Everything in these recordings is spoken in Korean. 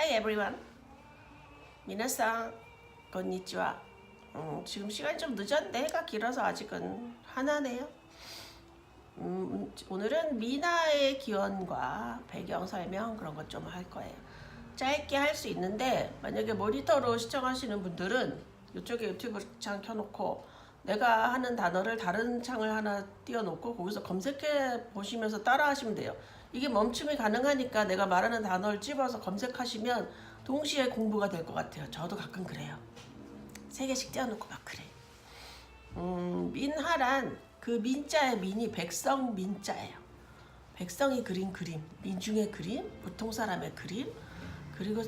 Hi everyone. 미나상 건니치와. 음, 지금 시간이 좀 늦었는데 해가 길어서 아직은 하나네요. 음, 오늘은 미나의 기원과 배경 설명 그런 것 좀 할 거예요. 짧게 할 수 있는데 만약에 모니터로 시청하시는 분들은 이쪽에 유튜브 창 켜놓고 내가 하는 단어를 다른 창을 하나 띄워놓고 거기서 검색해 보시면서 따라 하시면 돼요. 이게 멈춤이 가능하니까 내가 말하는 단어를 집어서 검색하시면 동시에 공부가 될 것 같아요. 저도 가끔 그래요. 세 개씩 띄워놓고 막 그래. 음, 민하란 그 민자의 민이 백성 민자예요. 백성이 그린 그림, 민중의 그림, 보통 사람의 그림, 그리고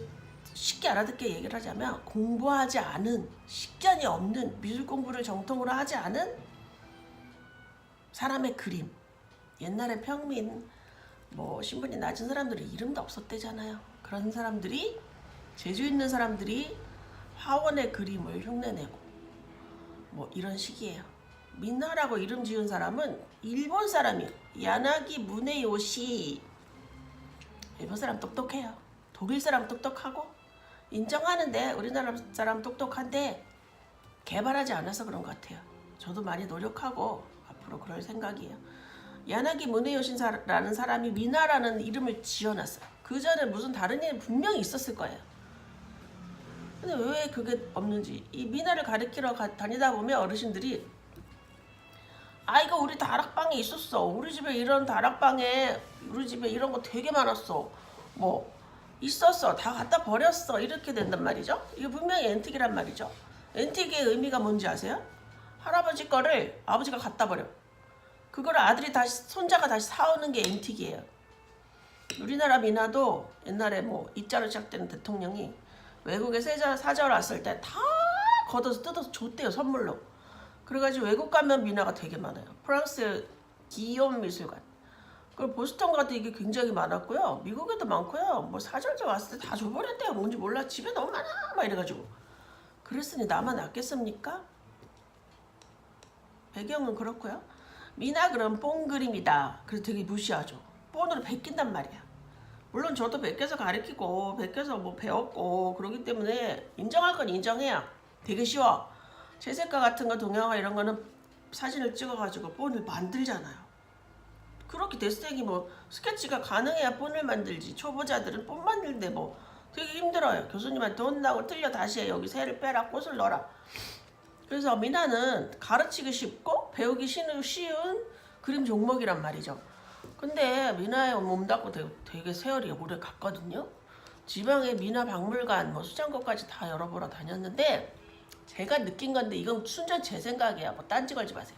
쉽게 알아듣게 얘기를 하자면 공부하지 않은 식견이 없는 미술 공부를 정통으로 하지 않은 사람의 그림. 옛날에 평민 뭐 신분이 낮은 사람들이 이름도 없었대잖아요. 그런 사람들이 재주 있는 사람들이 화원의 그림을 흉내내고 뭐 이런 식이에요. 민하라고 이름 지은 사람은 일본 사람이에요. 야나기 무네요시. 일본 사람 똑똑해요. 독일 사람 똑똑하고 인정하는데 우리나라 사람 똑똑한데 개발하지 않아서 그런 것 같아요. 저도 많이 노력하고 앞으로 그럴 생각이에요. 야나기 무네요신라는 사람이 미나라는 이름을 지어놨어요. 그 전에 무슨 다른 이름 분명히 있었을 거예요. 근데 왜 그게 없는지. 이 미나를 가르치러 가- 다니다 보면 어르신들이 아 이거 우리 다락방에 있었어. 우리 집에 이런 다락방에 우리 집에 이런 거 되게 많았어. 뭐 있었어. 다 갖다 버렸어. 이렇게 된단 말이죠. 이게 분명히 앤틱이란 말이죠. 앤틱의 의미가 뭔지 아세요? 할아버지 거를 아버지가 갖다 버려 그걸 아들이 다시 손자가 다시 사오는 게 앤틱이에요 우리나라 미나도 옛날에 뭐 이자로 시작되는 대통령이 외국에 세자 사절 왔을 때 다 걷어서 뜯어서 줬대요 선물로. 그래가지고 외국 가면 미나가 되게 많아요. 프랑스 기욤 미술관. 그리고 보스턴 가도 이게 굉장히 많았고요. 미국에도 많고요. 뭐 사절자 왔을 때 다 줘버렸대요. 뭔지 몰라. 집에 너무 많아. 막 이래가지고. 그랬으니 나만 낫겠습니까? 배경은 그렇고요. 미나 그럼 뽕 그림이다. 그래서 되게 무시하죠. 뽕으로 베낀단 말이야. 물론 저도 베껴서 가르치고 베껴서 뭐 배웠고 그러기 때문에 인정할 건 인정해요. 되게 쉬워. 채색가 같은 거 동영화 이런 거는 사진을 찍어가지고 본을 만들잖아요. 그렇게 데스텍이 뭐 스케치가 가능해야 본을 만들지 초보자들은 본 만들는데 뭐 되게 힘들어요. 교수님한테 혼나고 틀려 다시 해 여기 새를 빼라 꽃을 넣어라. 그래서 미나는 가르치기 쉽고 배우기 쉬운, 그림 종목이란 말이죠. 근데 미나에 몸담고 되게, 되게 세월이 오래 갔거든요. 지방에 미나 박물관, 뭐 수장고까지 다 열어보러 다녔는데 제가 느낀 건데 이건 순전 제 생각이야. 뭐 딴지 걸지 마세요.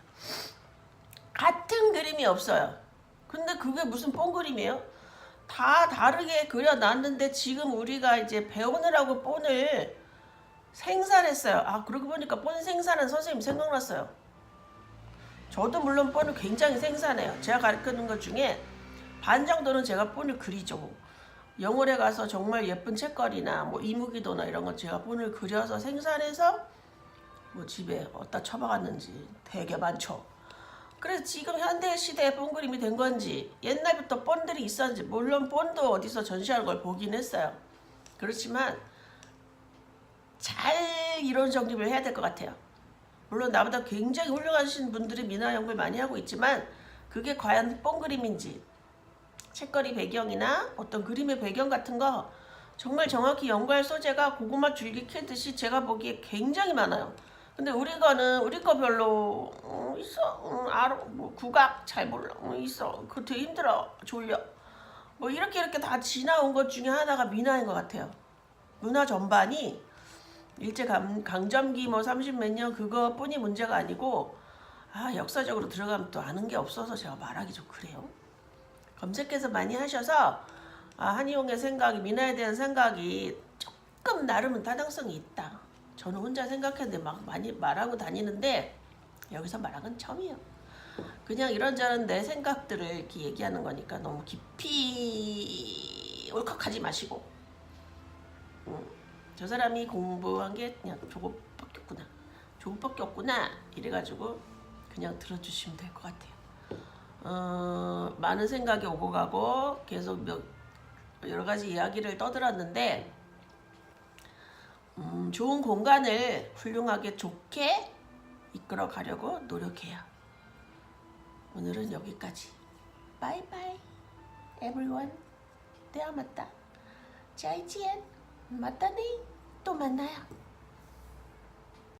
같은 그림이 없어요. 근데 그게 무슨 뽕 그림이에요? 다 다르게 그려놨는데 지금 우리가 이제 배우느라고 본을 생산했어요. 아 그러고 보니까 본 생산한 선생님 생각났어요. 저도 물론 본을 굉장히 생산해요. 제가 가르치는 것 중에 반 정도는 제가 본을 그리죠. 영월에 가서 정말 예쁜 책거리나 뭐 이무기도나 이런 거 제가 본을 그려서 생산해서 뭐 집에 어디다 처박았는지 되게 많죠. 그래서 지금 현대 시대에 본 그림이 된 건지 옛날부터 본들이 있었는지 물론 본도 어디서 전시하는 걸 보긴 했어요. 그렇지만 잘 이론 정립을 해야 될 것 같아요. 물론 나보다 굉장히 훌륭하신 분들이 미나 연구를 많이 하고 있지만 그게 과연 뽕 그림인지 책거리 배경이나 어떤 그림의 배경 같은 거 정말 정확히 연구할 소재가 고구마 줄기 캐듯이 제가 보기에 굉장히 많아요. 근데 우리 거는 우리 거 별로 음, 있어 음, 알아 뭐 국악 잘 몰라 음, 있어 그 되게 힘들어 졸려 뭐 이렇게 이렇게 다 지나온 것 중에 하나가 미나인 것 같아요. 문화 전반이 일제 강, 강점기 뭐 30 몇 년 그거뿐이 문제가 아니고 아 역사적으로 들어가면 또 아는 게 없어서 제가 말하기 좀 그래요. 검색해서 많이 하셔서 아, 한이용의 생각이 미나에 대한 생각이 조금 나름은 타당성이 있다. 저는 혼자 생각했는데 막 많이 말하고 다니는데 여기서 말한 건 처음이에요. 그냥 이런저런 내 생각들을 이렇게 얘기하는 거니까 너무 깊이 울컥하지 마시고 음, 저 사람이 공부한 게 그냥 조금밖에 없구나 조금밖에 없구나 이래가지고 그냥 들어주시면 될 것 같아요. 어, 많은 생각이 오고 가고 계속 몇, 여러 가지 이야기를 떠들었는데 음, 좋은 공간을 훌륭하게 좋게 이끌어 가려고 노력해요. 오늘은 여기까지. 바이바이. everyone. 대화 맞다. 짜이지엔. 맞다네. 또 만나요.